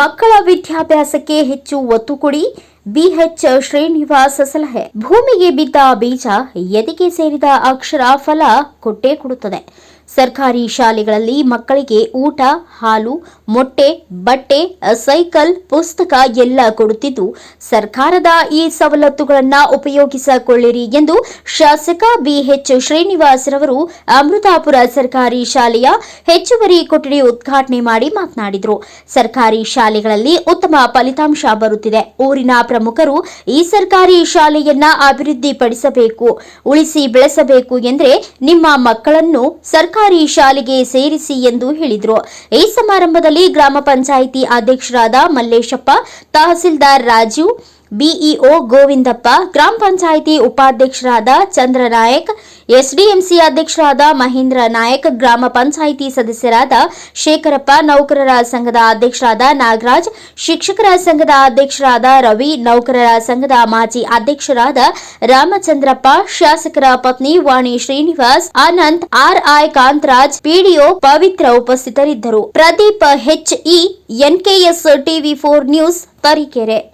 ಮಕ್ಕಳ ವಿದ್ಯಾಭ್ಯಾಸಕ್ಕೆ ಹೆಚ್ಚು ಒತ್ತು ಕೊಡಿ. ಬಿಎಚ್ ಶ್ರೀನಿವಾಸ್ ಸಲಹೆ. ಭೂಮಿಗೆ ಬಿದ್ದ ಬೀಜ ಎದೆಗೆ ಸೇರಿದ ಅಕ್ಷರ ಫಲ ಕೊಟ್ಟೇ ಕೊಡುತ್ತದೆ. ಸರ್ಕಾರಿ ಶಾಲೆಗಳಲ್ಲಿ ಮಕ್ಕಳಿಗೆ ಊಟ, ಹಾಲು, ಮೊಟ್ಟೆ, ಬಟ್ಟೆ, ಸೈಕಲ್, ಪುಸ್ತಕ ಎಲ್ಲ ಕೊಡುತ್ತಿದ್ದು, ಸರ್ಕಾರದ ಈ ಸವಲತ್ತುಗಳನ್ನು ಉಪಯೋಗಿಸಿಕೊಳ್ಳಿರಿ ಎಂದು ಶಾಸಕ ಬಿಎಚ್ ಶ್ರೀನಿವಾಸರವರು ಅಮೃತಾಪುರ ಸರ್ಕಾರಿ ಶಾಲೆಯ ಹೆಚ್ಚುವರಿ ಕೊಠಡಿ ಉದ್ಘಾಟನೆ ಮಾಡಿ ಮಾತನಾಡಿದರು. ಸರ್ಕಾರಿ ಶಾಲೆಗಳಲ್ಲಿ ಉತ್ತಮ ಫಲಿತಾಂಶ ಬರುತ್ತಿದೆ. ಊರಿನ ಪ್ರಮುಖರು ಈ ಸರ್ಕಾರಿ ಶಾಲೆಯನ್ನ ಅಭಿವೃದ್ಧಿಪಡಿಸಬೇಕು, ಉಳಿಸಿ ಬೆಳೆಸಬೇಕು ಎಂದರೆ ನಿಮ್ಮ ಮಕ್ಕಳನ್ನು ಸರ್ಕಾರಿ ಶಾಲೆಗೆ ಸೇರಿಸಿ ಎಂದು ಹೇಳಿದರು. ಈ ಸಮಾರಂಭದಲ್ಲಿ ಗ್ರಾಮ ಪಂಚಾಯಿತಿ ಅಧ್ಯಕ್ಷರಾದ ಮಲ್ಲೇಶಪ್ಪ ತಹಸೀಲ್ದಾರ್ ರಾಜು ಬಿಇಒ ಗೋವಿಂದಪ್ಪ, ಗ್ರಾಮ ಪಂಚಾಯಿತಿ ಉಪಾಧ್ಯಕ್ಷರಾದ ಚಂದ್ರನಾಯಕ್, ಎಸ್ಡಿಎಂಸಿ ಅಧ್ಯಕ್ಷರಾದ ಮಹೇಂದ್ರ ನಾಯಕ್, ಗ್ರಾಮ ಪಂಚಾಯಿತಿ ಸದಸ್ಯರಾದ ಶೇಖರಪ್ಪ, ನೌಕರರ ಸಂಘದ ಅಧ್ಯಕ್ಷರಾದ ನಾಗರಾಜ್, ಶಿಕ್ಷಕರ ಸಂಘದ ಅಧ್ಯಕ್ಷರಾದ ರವಿ, ನೌಕರರ ಸಂಘದ ಮಾಜಿ ಅಧ್ಯಕ್ಷರಾದ ರಾಮಚಂದ್ರಪ್ಪ, ಶಾಸಕರ ಪತ್ನಿ ವಾಣಿ ಶ್ರೀನಿವಾಸ್ ಆನಂದ್ ಆರ್ಐ ಕಾಂತರಾಜ್, ಪಿಡಿಒ ಪವಿತ್ರ ಉಪಸ್ಥಿತರಿದ್ದರು. Pradeep ಹೆಚ್ಇ NKS TV four news, Tarikere.